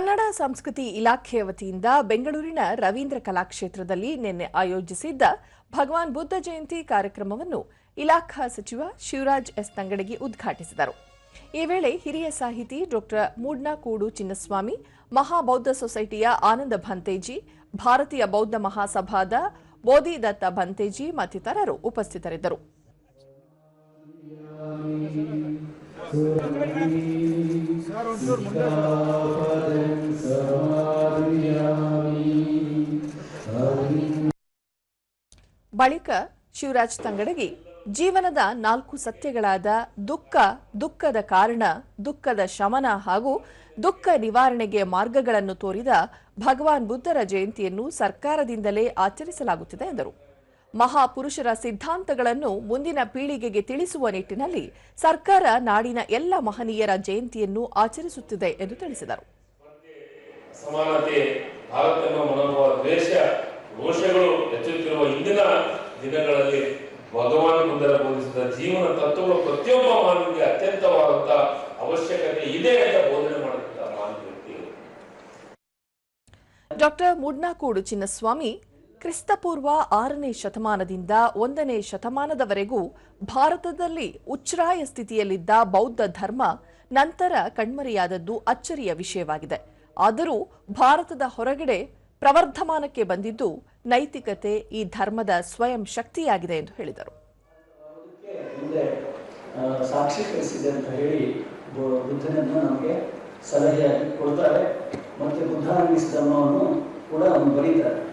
ಕನ್ನಡ ಸಂಸ್ಕೃತಿ ಇಲಾಖೆಯ ವತಿಯಿಂದ ಬೆಂಗಳೂರಿನ ರವೀಂದ್ರ ಕಲಾಕ್ಷೇತ್ರದಲ್ಲಿ ನಿನ್ನೆ ಆಯೋಜಿಸಿದ್ದ ಭಗವಾನ್ ಬುದ್ಧ ಜಯಂತಿ ಕಾರ್ಯಕ್ರಮವನ್ನು ಇಲಾಖಾ ಸಚಿವ ಶಿವರಾಜ್ ಎಸ್ ತಂಗಡಗಿ ಉದ್ಘಾಟಿಸಿದರು. ಈ ವೇಳೆ ಹಿರಿಯ ಸಾಹಿತಿ ಡಾಕ್ಟರ್ ಮೂಡ್ನಾಕೂಡು ಚಿನ್ನಸ್ವಾಮಿ, ಮಹಾಬೌದ್ಧ ಸೊಸೈಟಿಯ ಆನಂದ ಭಂತೇಜಿ, ಭಾರತೀಯ ಬೌದ್ಧ ಮಹಾಸಭಾದ ಬೋಧಿದತ್ತ ಭಂತೇಜಿ ಮತ್ತಿತರರು ಉಪಸ್ಥಿತರಿದ್ದರು. ಬಳಿಕ ಶಿವರಾಜ್ ತಂಗಡಗಿ, ಜೀವನದ ನಾಲ್ಕು ಸತ್ಯಗಳಾದ ದುಃಖ, ದುಃಖದ ಕಾರಣ, ದುಃಖದ ಶಮನ ಹಾಗೂ ದುಃಖ ನಿವಾರಣೆಗೆ ಮಾರ್ಗಗಳನ್ನು ತೋರಿದ ಭಗವಾನ್ ಬುದ್ಧರ ಜಯಂತಿಯನ್ನು ಸರ್ಕಾರದಿಂದಲೇ ಆಚರಿಸಲಾಗುತ್ತಿದೆ ಎಂದರು. ಮಹಾಪುರುಷರ ಸಿದ್ಧಾಂತಗಳನ್ನು ಮುಂದಿನ ಪೀಳಿಗೆಗೆ ತಿಳಿಸುವ ನಿಟ್ಟಿನಲ್ಲಿ ಸರ್ಕಾರ ನಾಡಿನ ಎಲ್ಲ ಮಹನೀಯರ ಜಯಂತಿಯನ್ನು ಆಚರಿಸುತ್ತಿದೆ ಎಂದು ತಿಳಿಸಿದರು. ಸಮಾನತೆ ಭಾರತ ಮನೋಭಾವ ದ್ವೇಷ ರೋಷಗಳು ಹೆಚ್ಚುತ್ತಿರುವ ಇಂದಿನ ದಿನಗಳಲ್ಲಿ ಭಗವಾನ್ ಬುದ್ಧರ ಬೋಧಿಸಿದ ಜೀವನ ತತ್ವಗಳು ಪ್ರತಿಯೊಬ್ಬ ಮಾನವಿಗೆ ಅತ್ಯಂತವಾದಂತ ಅವಶ್ಯಕತೆ ಇದೆ ಅಂತ ಬೋಧನೆ ಮಾಡಿದಂತ ಮಾನವ ಡಾಕ್ಟರ್ ಮುಡ್ನಾಕೂಡು ಚಿನ್ನಸ್ವಾಮಿ ಕ್ರಿಸ್ತಪೂರ್ವ ಆರನೇ ಶತಮಾನದಿಂದ ಒಂದನೇ ಶತಮಾನದವರೆಗೂ ಭಾರತದಲ್ಲಿ ಉಚ್ಛ್ರಾಯ ಸ್ಥಿತಿಯಲ್ಲಿದ್ದ ಬೌದ್ಧ ಧರ್ಮ ನಂತರ ಕಣ್ಮರೆಯಾದದ್ದು ಅಚ್ಚರಿಯ ವಿಷಯವಾಗಿದೆ. ಆದರೂ ಭಾರತದ ಹೊರಗಡೆ ಪ್ರವರ್ಧಮಾನಕ್ಕೆ ಬಂದಿದ್ದು ನೈತಿಕತೆ ಈ ಧರ್ಮದ ಸ್ವಯಂ ಶಕ್ತಿಯಾಗಿದೆ ಎಂದು ಹೇಳಿದರು. ಸಲಹೆಯಾಗಿ ಕೊಡ್ತಾರೆ. ಮತ್ತೆ ಬುದ್ಧ ಧರ್ಮವನ್ನು ಕೂಡ ಅವನು ಬರೀತಾರೆ.